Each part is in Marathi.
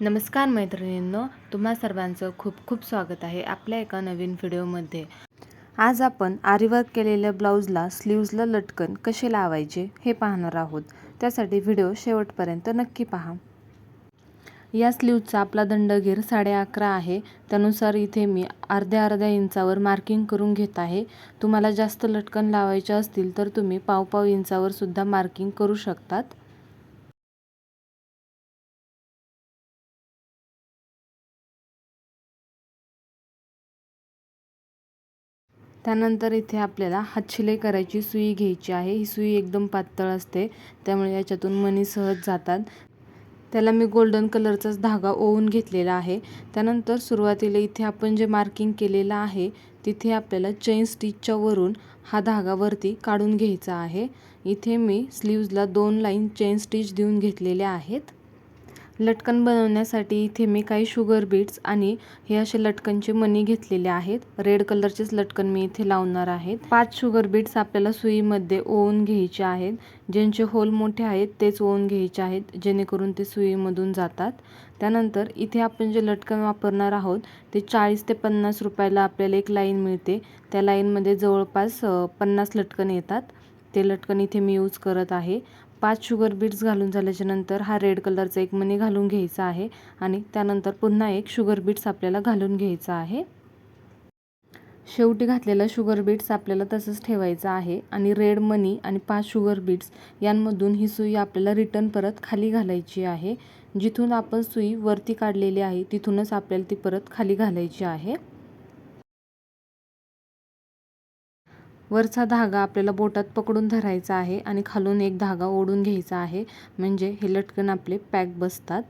नमस्कार मैत्रिणींनो तुम्हा सर्वांचं खूप खूप स्वागत आहे आपल्या एका नवीन व्हिडिओमध्ये. आज आपण आरीवर्क केलेल्या ब्लाऊजला स्लीव्जला लटकन कसे लावायचे हे पाहणार आहोत. त्यासाठी व्हिडिओ शेवटपर्यंत नक्की पहा. या स्लीवचा आपला दंडगीर साडे अकरा आहे. त्यानुसार इथे मी अर्ध्या अर्ध्या इंचावर मार्किंग करून घेत आहे. तुम्हाला जास्त लटकन लावायचे असतील तर तुम्ही पाव पाव इंचावर सुद्धा मार्किंग करू शकतात. त्यानंतर इथे आपल्याला हातशिलाई करायची सुई घ्यायची आहे. ही सुई एकदम पातळ असते त्यामुळे याच्यातून मणी सहज जातात. त्याला मी गोल्डन कलरचाच धागा ओवून घेतलेला आहे. त्यानंतर सुरुवातीला इथे आपण जे मार्किंग केलेलं आहे तिथे आपल्याला चेन स्टिचच्या वरून हा धागा वरती काढून घ्यायचा आहे. इथे मी स्लीव्जला दोन लाईन चेन स्टिच देऊन घेतलेल्या आहेत. लटकन बनवण्यासाठी इथे मी काही शुगर बीट्स आणि हे असे लटकनचे मणी घेतलेले आहेत. रेड कलरचेच लटकन मी इथे लावणार आहेत. पाच शुगर बीट्स आपल्याला सुईमध्ये ओवून घ्यायचे आहेत. ज्यांचे होल मोठे आहेत तेच ओवून घ्यायचे आहेत जेणेकरून ते सुईमधून जातात. त्यानंतर इथे आपण जे लटकन वापरणार आहोत ते चाळीस ते पन्नास रुपयाला आपल्याला एक लाईन मिळते. त्या लाईनमध्ये जवळपास पन्नास लटकन येतात. ते लटकन इथे मी यूज करत आहे. पाच शुगर बीट्स घालून झाल्याच्यानंतर हा रेड कलरचा एक मनी घालून घ्यायचा आहे आणि त्यानंतर पुन्हा एक शुगर बीट्स आपल्याला घालून घ्यायचा आहे. शेवटी घातलेला शुगर बीट्स आपल्याला तसंच ठेवायचं आहे आणि रेड मनी आणि पाच शुगर बीट्स यांमधून ही सुई आपल्याला रिटर्न परत खाली घालायची आहे. जिथून आपण सुई वरती काढलेली आहे तिथूनच आपल्याला ती परत खाली घालायची आहे. वरचा धागा आपल्याला बोटात पकडून धरायचा आहे आणि खालून एक धागा ओढून घ्यायचा आहे. म्हणजे हे लटकन आपले पॅक बसतात.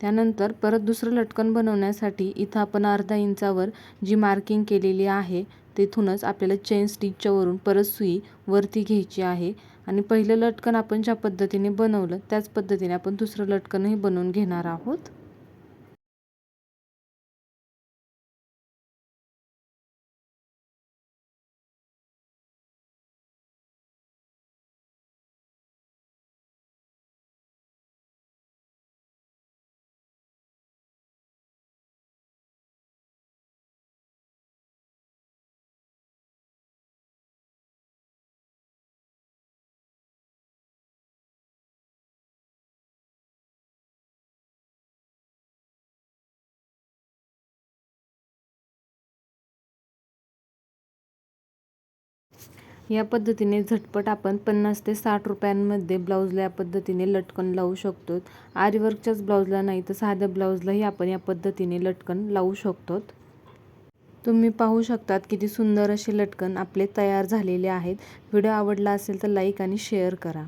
त्यानंतर परत दुसरं लटकन बनवण्यासाठी इथं आपण अर्धा इंचावर जी मार्किंग केलेली आहे तिथूनच आपल्याला चेन स्टिचच्यावरून परत सुई वरती घ्यायची आहे. आणि पहिलं लटकन आपण ज्या पद्धतीने बनवलं त्याच पद्धतीने आपण दुसरं लटकनही बनवून घेणार आहोत. या पद्धतीने झटपट आपण पन्नास ते साठ रुपयांमध्ये ब्लाऊजला या पद्धतीने लटकन लावू शकतो आरीवर्कच्याच ब्लाऊजला नाही तर साध्या ब्लाऊजलाही आपण या पद्धतीने लटकन लावू शकतो तुम्ही पाहू शकतात किती सुंदर असे लटकन आपले तयार झालेले आहेत. व्हिडिओ आवडला असेल तर लाईक आणि शेअर करा.